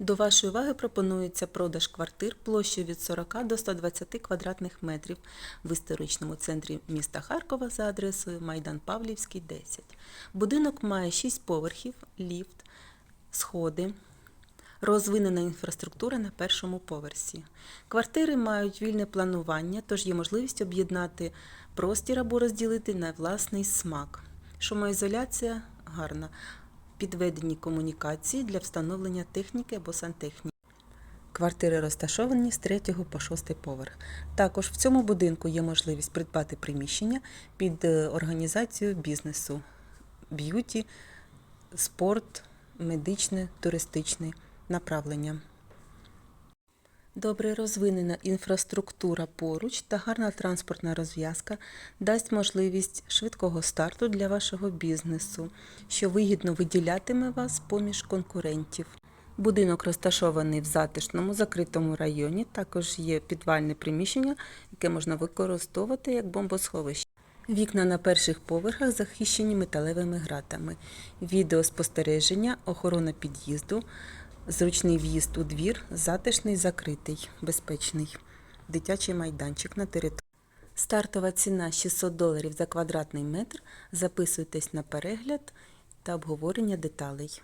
До вашої уваги пропонується продаж квартир площею від 40 до 120 квадратних метрів в історичному центрі міста Харкова за адресою Майдан Павлівський, 10. Будинок має 6 поверхів, ліфт, сходи, розвинена інфраструктура на першому поверсі. Квартири мають вільне планування, тож є можливість об'єднати простір або розділити на власний смак. Шумоізоляція гарна. Підведені комунікації для встановлення техніки або сантехніки. Квартири розташовані з 3 по 6 поверх. Також в цьому будинку є можливість придбати приміщення під е, організацію бізнесу, б'юті, спорт, медичне, туристичне направлення. Добре розвинена інфраструктура поруч та гарна транспортна розв'язка дасть можливість швидкого старту для вашого бізнесу, що вигідно виділятиме вас поміж конкурентів. Будинок розташований в затишному закритому районі. Також є підвальне приміщення, яке можна використовувати як бомбосховище. Вікна на перших поверхах захищені металевими гратами. Відеоспостереження, охорона під'їзду, зручний в'їзд у двір, затишний, закритий, безпечний. Дитячий майданчик на території. Стартова ціна 600 доларів за квадратний метр. Записуйтесь на перегляд та обговорення деталей.